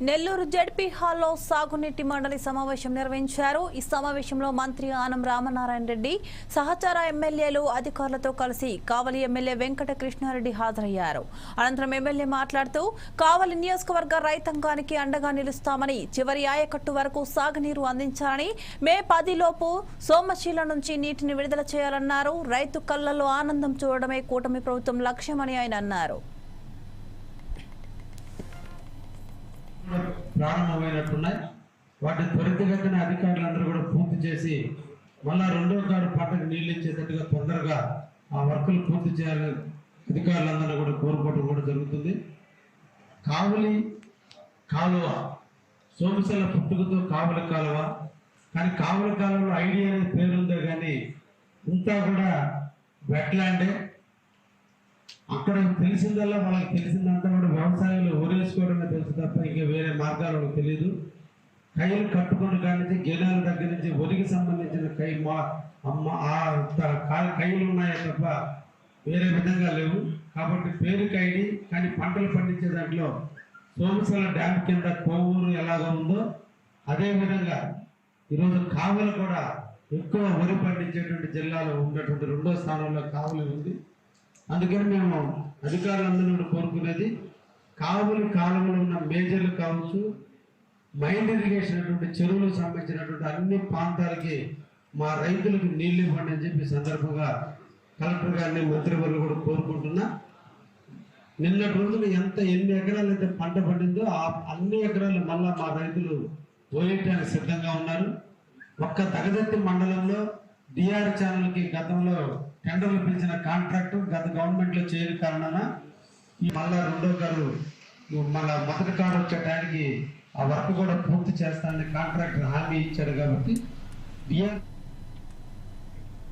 Nellore ZP హాల్లో సాగునీటి మండలి సమావేశం నిర్వహించారు. ఈ సమావేశంలో మంత్రి ఆనం రామనారాయణ రెడ్డి సహచార ఎమ్మెల్యేలు అధికారులతో కలిసి కావలి ఎమ్మెల్యే వెంకట కృష్ణారెడ్డి హాజరయ్యారు. అనంతరం ఎమ్మెల్యే మాట్లాడుతూ కావలి నియోజకవర్గ రైతాంగానికి అండగా నిలుస్తామని చివరి ఆయకట్టు వరకు సాగునీరు అందించాలని మే పదిలోపు సోమశీల నుంచి నీటిని విడుదల చేయాలన్నారు. రైతు కళ్ళలో ఆనందం చూడడమే కూటమి ప్రభుత్వం లక్ష్యమని ఆయన అన్నారు. ప్రారంభమైనట్టున్నాయి. వాటి త్వరితగతిన అధికారులందరూ కూడా పూర్తి చేసి మళ్ళా రెండో కారు పంటకు నీళ్ళు ఇచ్చేటట్టుగా తొందరగా ఆ వర్కులు పూర్తి చేయాలని అధికారులందరూ కూడా కోరుకోవడం కూడా జరుగుతుంది. కావలి కాలువ సోమశల పుట్టుకతో కావలి కాలువ. కానీ కావలి కాలువలో ఐడియా అనే పేరుందే కానీ ఇంతా కూడా వెట్లాండే అక్కడ తెలిసిందల్లా వాళ్ళకి తెలిసిందంతా కూడా వ్యవసాయంలో ఊరేసుకోవడమే తెలుసు తప్ప ఇంకా వేరే మార్గాలు వాళ్ళకి తెలియదు కైలు కట్టుకుని కానించి గెలాల దగ్గర నుంచి ఒరికి సంబంధించిన కై మా అమ్మ ఆ కైలు ఉన్నాయి తప్ప వేరే విధంగా లేవు. కాబట్టి పేరు కైడి కానీ పంటలు పండించే దాంట్లో సోమసల డ్యామ్ కింద కోవూరు ఎలాగ ఉందో అదేవిధంగా ఈరోజు కావలు కూడా ఎక్కువ వరి పండించేటువంటి జిల్లాలో ఉన్నటువంటి రెండో స్థానంలో కావలి ఉంది. అందుకని మేము అధికారులందరూ కోరుకునేది కావులు కాలంలో ఉన్న మేజర్లు కావచ్చు మైండ్ ఇరిగేషన్ అటువంటి చెరువులకు సంబంధించినటువంటి అన్ని ప్రాంతాలకి మా రైతులకు నీళ్ళు ఇవ్వండి అని చెప్పి సందర్భంగా కలెక్టర్ గారిని మంత్రివర్లు కూడా కోరుకుంటున్నా. నిన్నటి రోజున ఎంత ఎన్ని ఎకరాలు అయితే పంట పండిందో ఆ అన్ని ఎకరాలు మళ్ళా మా రైతులు పోయేటానికి సిద్ధంగా ఉన్నారు. ఒక్క తగదత్తి మండలంలో డిఆర్ ఛానల్కి గతంలో టెండర్లు పిలిచిన కాంట్రాక్టు గత గవర్నమెంట్లో చేయని కారణాన ఈ మళ్ళా రెండో కారు మళ్ళా మొదటి కారు వచ్చే టైంకి ఆ వర్క్ కూడా పూర్తి చేస్తానని కాంట్రాక్టర్ హామీ ఇచ్చారు కాబట్టి డిఆర్